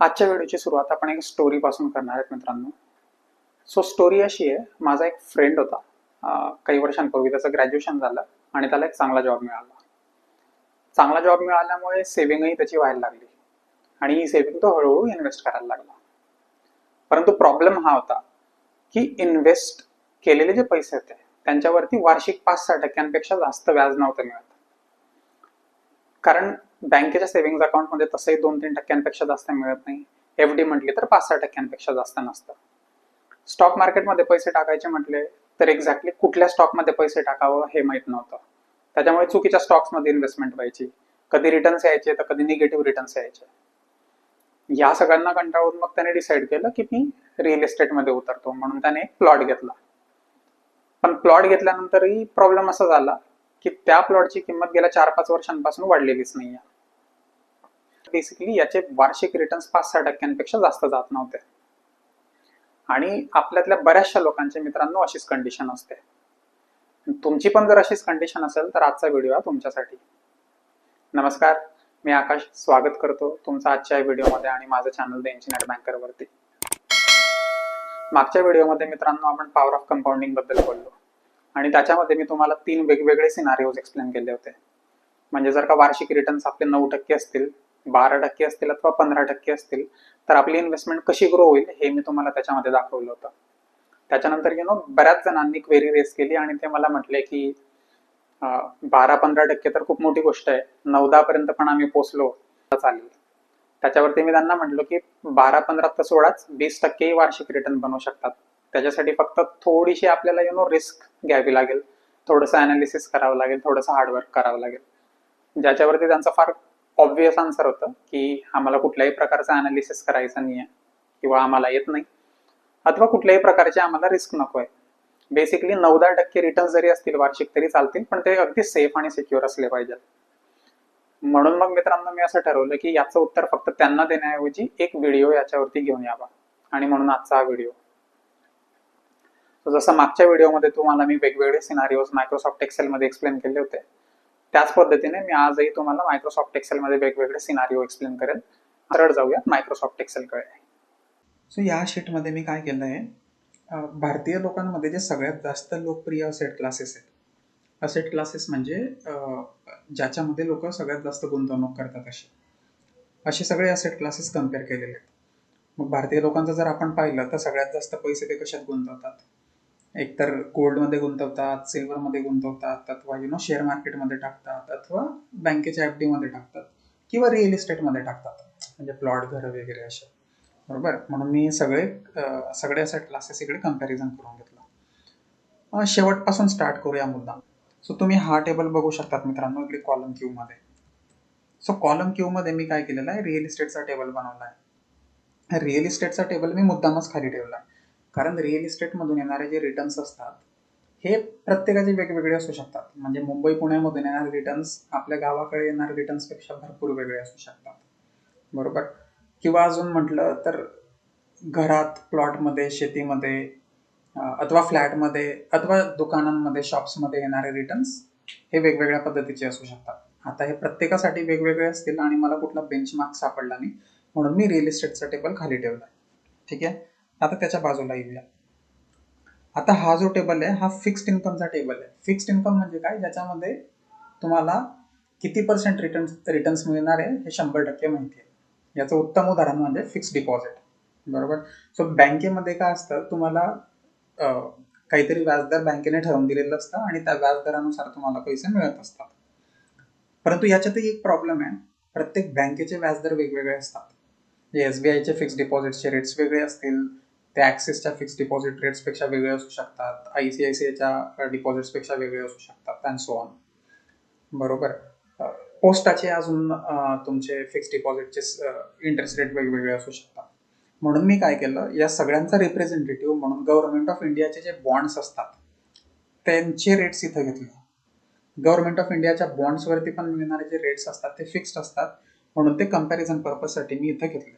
आजच्या व्हिडिओची सुरुवात आपण एक स्टोरी पासून करणार आहेत मित्रांनो. सो स्टोरी अशी आहे माझा एक फ्रेंड होता. काही वर्षांपूर्वी त्याचं ग्रॅज्युएशन झालं आणि त्याला एक चांगला जॉब मिळाला. चांगला जॉब मिळाल्यामुळे सेव्हिंगही त्याची व्हायला लागली. आणि ही सेव्हिंग तो हळूहळू इन्व्हेस्ट करायला लागला. परंतु प्रॉब्लेम हा होता की इन्व्हेस्ट केलेले जे पैसे होते त्यांच्यावरती वार्षिक पाच सहा टक्क्यांपेक्षा जास्त व्याज नव्हतं मिळत. कारण बँकेच्या सेव्हिंग अकाउंटमध्ये तसंही दोन तीन टक्क्यांपेक्षा जास्त मिळत नाही. एफ डी म्हटली तर पाच सहा टक्क्यांपेक्षा जास्त नसतं. स्टॉक मार्केटमध्ये पैसे टाकायचे म्हटले तर एक्झॅक्टली कुठल्या स्टॉकमध्ये पैसे टाकावं हे माहीत नव्हतं. त्याच्यामुळे चुकीच्या स्टॉक्समध्ये इन्व्हेस्टमेंट व्हायची. कधी रिटर्न्स यायचे तर कधी निगेटिव्ह रिटर्न्स यायचे. या सगळ्यांना कंटाळून मग त्याने डिसाईड केलं की मी रिअल इस्टेटमध्ये उतरतो म्हणून त्याने एक प्लॉट घेतला. पण प्लॉट घेतल्यानंतरही प्रॉब्लेम असा झाला की त्या प्लॉटची किंमत गेल्या चार पाच वर्षांपासून वाढलेलीच नाहीये. बेसिकली याचे वार्षिक रिटर्न्स पाच सहा टक्क्यांपेक्षा जास्त जात नव्हते. आणि आपल्यातल्या बऱ्याचशा लोकांच्या मित्रांनो अशीच कंडिशन असते. तुमची पण जर अशीच कंडिशन असेल तर आजचा व्हिडिओ आहे तुमच्यासाठी. नमस्कार मी आकाश स्वागत करतो तुमचा आजच्या व्हिडिओमध्ये आणि माझं चॅनल द इंजिनियर बँकरवरती मागच्या व्हिडिओमध्ये मित्रांनो आपण पॉवर ऑफ कंपाऊंडिंगबद्दल बोललो. आणि त्याच्यामध्ये मी तुम्हाला तीन वेगवेगळे सिनारिओज एक्सप्लेन केले होते. म्हणजे जर का वार्षिक रिटर्न्स आपले नऊ टक्के असतील बारा टक्के असतील अथवा पंधरा टक्के असतील तर आपली इन्व्हेस्टमेंट कशी ग्रो होईल हे मी तुम्हाला त्याच्यामध्ये दाखवलं होतं. त्याच्यानंतर यु नो बऱ्याच जणांनी क्वेरी रेस केली आणि ते मला म्हटले की बारा पंधरा टक्के तर खूप मोठी गोष्ट आहे. नऊ दहा पर्यंत पण आम्ही पोचलो तर चालेल. त्याच्यावरती मी त्यांना म्हटलो की बारा पंधरा तर सोडाच वीस टक्केही वार्षिक रिटर्न बनवू शकतात. त्याच्यासाठी फक्त थोडीशी आपल्याला यु नो रिस्क घ्यावी लागेल. थोडंसं अनालिसिस करावं लागेल थोडंसं हार्डवर्क करावं लागेल. ज्याच्यावरती त्यांचं फार ऑब्वियस आन्सर होतं की आम्हाला कुठल्याही प्रकारचं अनालिसिस करायचा नाही आहे किंवा आम्हाला येत नाही. अथवा कुठल्याही प्रकारचे आम्हाला रिस्क नको आहे. बेसिकली नऊ दहा टक्के रिटर्न जरी असतील वार्षिक तरी चालतील पण ते अगदी सेफ आणि सिक्युअर असले पाहिजेत. म्हणून मग मित्रांनो मी असं ठरवलं की याचं उत्तर फक्त त्यांना देण्याऐवजी एक व्हिडिओ याच्यावरती घेऊन यावा. आणि म्हणून आजचा हा व्हिडिओ जसं मागच्या व्हिडिओमध्ये तुम्हाला मी वेगवेगळे सिनारिओज मायक्रोसॉफ्ट एक्सेलमध्ये एक्सप्लेन केले होते. त्याच पद्धतीने मी आजही तुम्हाला मायक्रोसॉफ्ट एक्सेलमध्ये वेगवेगळे सिनारिओ एक्सप्लेन करेल. सरळ जाऊया. मायक्रोसॉफ्ट एक्सेलकडे सो या शीटमध्ये मी काय केलं आहे भारतीय लोकांमध्ये जे सगळ्यात जास्त लोकप्रिय असेट क्लासेस आहेत असेट क्लासेस म्हणजे ज्याच्यामध्ये लोक सगळ्यात जास्त गुंतवणूक करतात असे असे सगळे असेट क्लासेस कंपेअर केलेले आहेत. मग भारतीय लोकांचं जर आपण पाहिलं तर सगळ्यात जास्त पैसे ते कशात गुंतवतात? एकतर गोल्डमध्ये गुंतवतात सिल्वरमध्ये गुंतवतात अथवा यु नो शेअर मार्केटमध्ये टाकतात अथवा बँकेच्या एफ डीमध्ये टाकतात किंवा रिअल इस्टेटमध्ये टाकतात. म्हणजे प्लॉट घर वगैरे असे बरोबर? म्हणून मी सगळे सगळे असे क्लासेस इकडे कंपॅरिझन करून घेतलं. शेवटपासून स्टार्ट करूया मुद्दा सो तुम्ही हा टेबल बघू शकतात मित्रांनो इकडे कॉलम क्यूमध्ये सो कॉलम क्यूमध्ये मी काय केलेलं आहे? रिअल इस्टेटचा टेबल बनवला आहे. रिअल इस्टेटचा टेबल मी मुद्दामच खाली ठेवला आहे. कारण रिअल इस्टेटमधून येणारे जे रिटर्न्स असतात हे प्रत्येकाचे वेगवेगळे असू शकतात. म्हणजे मुंबई पुण्यामधून येणारे रिटर्न्स आपल्या गावाकडे येणार रिटर्न्सपेक्षा भरपूर वेगळे असू शकतात. बरोबर? किंवा अजून म्हटलं तर घरात प्लॉटमध्ये शेतीमध्ये अथवा फ्लॅटमध्ये अथवा दुकानांमध्ये शॉप्समध्ये येणारे रिटर्न्स हे वेगवेगळ्या पद्धतीचे असू शकतात. आता हे प्रत्येकासाठी वेगवेगळे असतील आणि मला कुठला बेंचमार्क सापडला नाही म्हणून मी रिअल इस्टेटचा टेबल खाली ठेवला ठीक आहे? आता त्याच्या बाजूला येऊया. आता हा जो टेबल आहे हा फिक्स्ड इन्कमचा टेबल आहे. फिक्स्ड इन्कम म्हणजे काय? ज्याच्यामध्ये तुम्हाला किती पर्सेंट रिटर्न रिटर्न्स मिळणार आहे हे शंभर टक्के माहिती आहे. याचं उत्तम उदाहरण म्हणजे फिक्स डिपॉझिट बरोबर? सो बँकेमध्ये काय असतं? तुम्हाला काहीतरी व्याजदर बँकेने ठरवून दिलेलं असतं आणि त्या व्याजदरानुसार तुम्हाला पैसे मिळत असतात. परंतु याच्यातही एक प्रॉब्लेम आहे. प्रत्येक बँकेचे व्याजदर वेगवेगळे असतात. एस बी आयचे फिक्स डिपॉझिटचे रेट्स वेगळे असतील ते ॲक्सिसच्या फिक्स डिपॉझिट रेट्सपेक्षा वेगळे असू शकतात. आय सी आय सी आयच्या डिपॉझिट्सपेक्षा वेगळे असू शकतात अँड सो ऑन बरोबर? पोस्टाचे अजून तुमचे फिक्स डिपॉझिटचे इंटरेस्ट रेट वेगवेगळे असू शकतात. म्हणून मी काय केलं या सगळ्यांचा रिप्रेझेंटेटिव्ह म्हणून गव्हर्नमेंट ऑफ इंडियाचे जे बॉन्ड्स असतात त्यांचे रेट्स इथं घेतले. गव्हर्नमेंट ऑफ इंडियाच्या बॉन्ड्सवरती पण मिळणारे जे रेट्स असतात ते फिक्स्ड असतात. म्हणून ते कंपॅरिझन पर्पजसाठी मी इथं घेतले.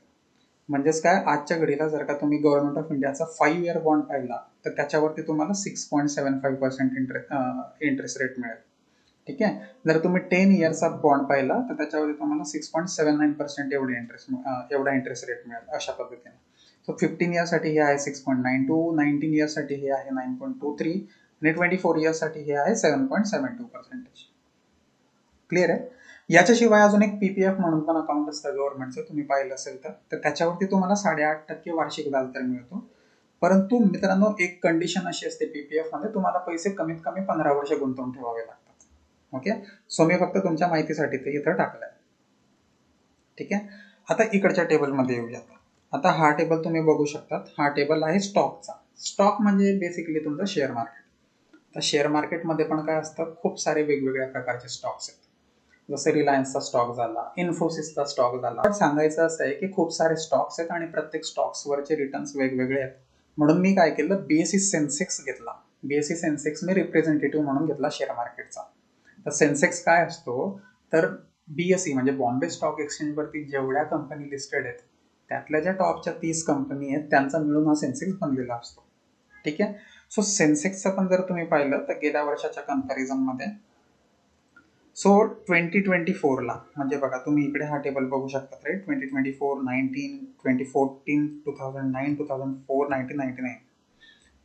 म्हणजेच काय, आजच्या घडीला जर का तुम्ही गव्हर्नमेंट ऑफ़ इंडियाचा फाईव्ह इयर बॉन्ड पाहिला, तर त्याच्यावरती तुम्हाला six point seven five percent interest interest rate मिळेल. ठीक आहे? जर तुम्ही टेन इयर्सचा बॉन्ड पाहिला, तर त्याच्यावरती तुम्हाला six point seven nine percent एवढी इंटरेस्ट एवढा इंटरेस्ट रेट मिळेल अशा पद्धतीने. सो फिफ्टीन इयर्ससाठी हे आहे six point nine two nineteen इयर्ससाठी हे आहे नाईन पॉईंट टू थ्री आणि ट्वेंटी फोर इयर्ससाठी हे आहे seven point seven two percentage clear आहे? याच्याशिवाय अजून एक पीपीएफ म्हणून पण अकाउंट असतं गव्हर्नमेंटचं तुम्ही पाहिलं असेल तर. त्याच्यावरती तुम्हाला साडेआठ टक्के वार्षिक व्याजदर मिळतो. परंतु मित्रांनो एक कंडिशन अशी असते पीपीएफमध्ये तुम्हाला पैसे कमीत कमी पंधरा वर्ष गुंतवून ठेवावे लागतात. ओके सो मी फक्त तुमच्या माहितीसाठी ते इथं टाकलंय. ठीक आहे? आता इकडच्या टेबलमध्ये येऊयात आता हा टेबल तुम्ही बघू शकतात. हा टेबल आहे स्टॉकचा स्टॉक म्हणजे बेसिकली तुमचं शेअर मार्केट तर शेअर मार्केटमध्ये पण काय असतं? खूप सारे वेगवेगळ्या प्रकारचे स्टॉक्स आहेत. जसं रिलायन्सचा स्टॉक झाला इन्फोसिसचा स्टॉक झाला. सांगायचं असं आहे की खूप सारे स्टॉक्स आहेत आणि प्रत्येक स्टॉक्सवरचे रिटर्न्स वेगवेगळे आहेत. म्हणून मी काय केलं बीएससी सेन्सेक्स घेतला. बीएससी सेन्सेक्स मी रिप्रेझेंटेटिव्ह म्हणून घेतला शेअर मार्केटचा तर सेन्सेक्स काय असतो? तर बीएससी म्हणजे बॉम्बे स्टॉक एक्सचेंजवरती जेवढ्या कंपनी लिस्टेड आहेत त्यातल्या ज्या टॉपच्या तीस कंपनी आहेत त्यांचा मिळून हा सेन्सेक्स बनलेला असतो. ठीक आहे? सो सेन्सेक्सचं पण जर तुम्ही पाहिलं तर गेल्या वर्षाच्या कम्पॅरिझनमध्ये सो ट्वेंटी ट्वेंटी फोरला म्हणजे बघा तुम्ही इकडे हा टेबल बघू शकता right twenty twenty four nineteen twenty fourteen two thousand nine two thousand four nineteen ninety nine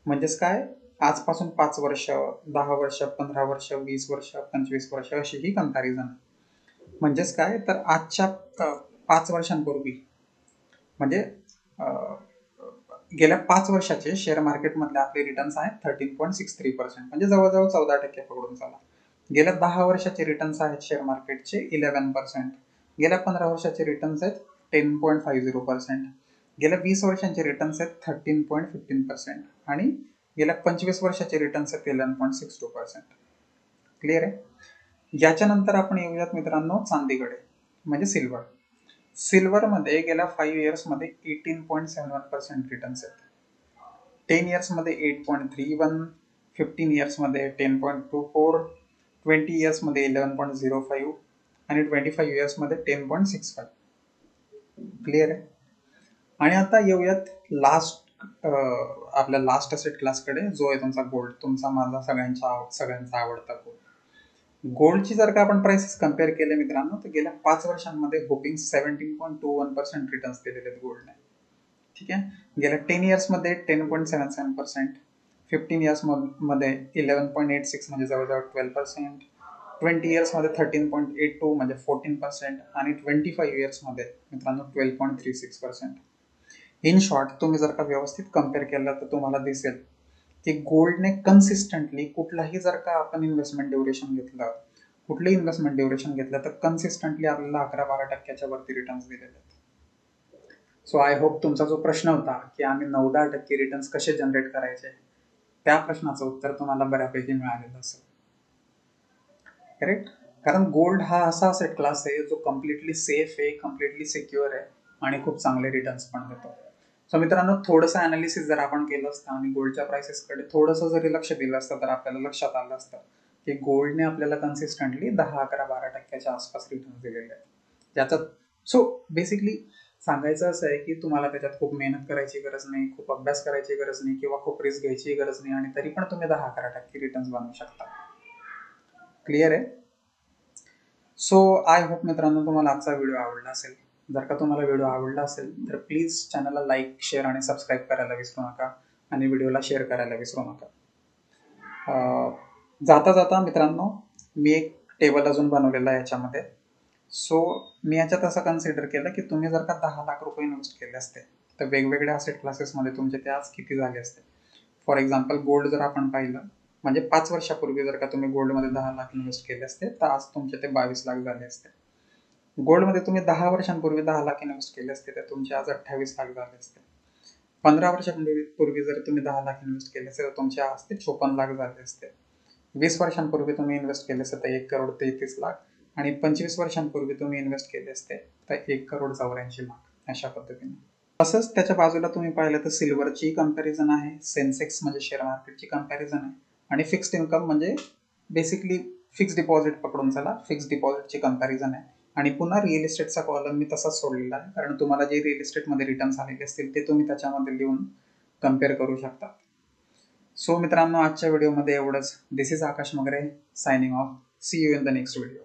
म्हणजेच काय? आजपासून पाच वर्ष दहा वर्ष पंधरा वर्ष वीस वर्ष पंचवीस वर्ष अशी ही कंपॅरिझन म्हणजेच काय? तर आजच्या पाच वर्षांपूर्वी म्हणजे गेल्या पाच वर्षाचे शेअर मार्केटमधले आपले रिटर्न्स आहेत thirteen point six three percent म्हणजे जवळजवळ चौदा टक्के पकडून चाला. गेल्या दहा वर्षाचे रिटर्न्स आहेत शेअर मार्केटचे इलेव्हन पर्सेंट गेल्या पंधरा वर्षाचे रिटर्न्स आहेत ten point five zero percent गेल्या वीस वर्षांचे रिटर्न्स आहेत थर्टीन पॉईंट फिफ्टीन पर्सेंट आणि गेल्या पंचवीस वर्षाचे रिटर्न्स आहेत eleven point six two percent clear आहे? याच्यानंतर आपण येऊयात मित्रांनो चांदीकडे म्हणजे सिल्वर. सिल्वरमध्ये गेल्या five इयर्समध्ये eighteen point seven one percent returns आहेत. Ten इयर्समध्ये eight point three one fifteen इयर्समध्ये ten point two four twenty इयर्समध्ये eleven point zero five आणि twenty five इयर्समध्ये ten point six five clear आहे? आणि आता येऊयात लास्ट आपल्या last asset क्लासकडे जो आहे तुमचा गोल्ड तुमचा माझा सगळ्यांचा आव- सगळ्यांचा आवडता गोल्ड गोल्डची जर का आपण प्राइसेस कंपेअर केले मित्रांनो तर गेल्या पाच वर्षांमध्ये hoping seventeen point two one percent returns दिलेले आहेत गोल्डने ठीक आहे? गेल्या ten इयर्समध्ये ten point seven seven percent fifteen इयर्समध्ये eleven point eight six म्हणजे जवळजवळ ट्वेल्व पर्सेंट ट्वेंटी इयर्समध्ये थर्टीन पॉईंट एट टू म्हणजे फोर्टीन पर्सेंट आणि ट्वेंटी फाईव्ह इयर्समध्ये मित्रांनो twelve point three six percent in short तुम्ही जर का व्यवस्थित कंपेअर केलं तर तुम्हाला दिसेल की गोल्डने कन्सिस्टंटली कुठलाही जर का आपण इन्व्हेस्टमेंट ड्युरेशन घेतलं कुठलंही इन्व्हेस्टमेंट ड्युरेशन घेतलं तर कन्सिस्टंटली आपल्याला अकरा बारा टक्क्याच्या वरती रिटर्न्स दिलेले आहेत. सो आय होप तुमचा जो प्रश्न होता की आम्ही नऊ दहा टक्के रिटर्न्स कसे जनरेट करायचे त्या प्रश्नाचं उत्तर तुम्हाला बऱ्यापैकी मिळालेलं असेल. करेक्ट कारण गोल्ड हा असा असेट क्लास आहे जो कम्प्लिटली सेफ आहे कम्प्लिटली सिक्युअर आहे आणि खूप चांगले रिटर्न्स पण देतो. सो मित्रांनो थोडंसं अनालिसिस जर आपण केलं असतं आणि गोल्डच्या प्राइसेसकडे थोडंसं जरी लक्ष दिलं असतं तर आपल्याला लक्षात आलं असतं की गोल्डने आपल्याला कन्सिस्टंटली दहा अकरा बारा टक्क्याच्या आसपास रिटर्न दिलेले आहेत. ज्याचा सो बेसिकली सांगायचं असं आहे की तुम्हाला त्याच्यात खूप मेहनत करायची गरज नाही खूप अभ्यास करायची गरज नाही किंवा खूप रिस्क घ्यायची गरज नाही आणि तरी पण तुम्ही दहा अकरा टक्के रिटर्न्स बनवू शकता. क्लिअर आहे? सो आय होप मित्रांनो तुम्हाला आजचा व्हिडिओ आवडला असेल. जर का तुम्हाला व्हिडिओ आवडला असेल तर प्लीज चॅनलला लाईक शेअर आणि सबस्क्राईब करायला विसरू नका आणि व्हिडिओला शेअर करायला विसरू नका. जाता जाता मित्रांनो मी एक टेबल अजून बनवलेला आहे याच्यामध्ये. सो मी याच्यात असं कन्सिडर केलं की तुम्ही जर का दहा लाख रुपये इन्व्हेस्ट केले असते तर वेगवेगळ्या असेट क्लासेसमध्ये तुमचे ते आज किती झाले असते? फॉर एक्झाम्पल गोल्ड जर आपण पाहिलं म्हणजे पाच वर्षापूर्वी जर का तुम्ही गोल्डमध्ये दहा लाख इन्व्हेस्ट केले असते तर आज तुमचे ते बावीस लाख झाले असते. गोल्डमध्ये तुम्ही दहा वर्षांपूर्वी दहा लाख इन्व्हेस्ट केले असते तर तुमचे आज अठ्ठावीस लाख झाले असते. पंधरा वर्षांपूर्वी पूर्वी जर तुम्ही दहा लाख इन्व्हेस्ट केले असते तर तुमचे आज ते चोपन्न लाख झाले असते. वीस वर्षांपूर्वी तुम्ही इन्व्हेस्ट केले असते तर एक करोड तेहतीस लाख. आणि पंचवीस वर्षांपूर्वी तुम्ही इन्व्हेस्ट केले असते तर एक करोड चौऱ्याऐंशी लाख अशा पद्धतीने. तसंच त्याच्या बाजूला तुम्ही पाहिलं तर सिल्वरची कंपॅरिझन आहे सेन्सेक्स म्हणजे शेअर मार्केटची कंपॅरिझन आहे आणि फिक्स्ड इन्कम म्हणजे बेसिकली फिक्स डिपॉझिट पकडून चला फिक्स डिपॉझिटची कंपॅरिझन आहे. आणि पुन्हा रिअल इस्टेटचा कॉलम मी तसाच सोडलेला आहे कारण तुम्हाला जे रिअल इस्टेटमध्ये रिटर्न्स आलेले असतील ते तुम्ही त्याच्यामध्ये लिहून कंपेअर करू शकता. सो मित्रांनो आजच्या व्हिडिओमध्ये एवढंच. This is Akash Magare signing off see you in the next video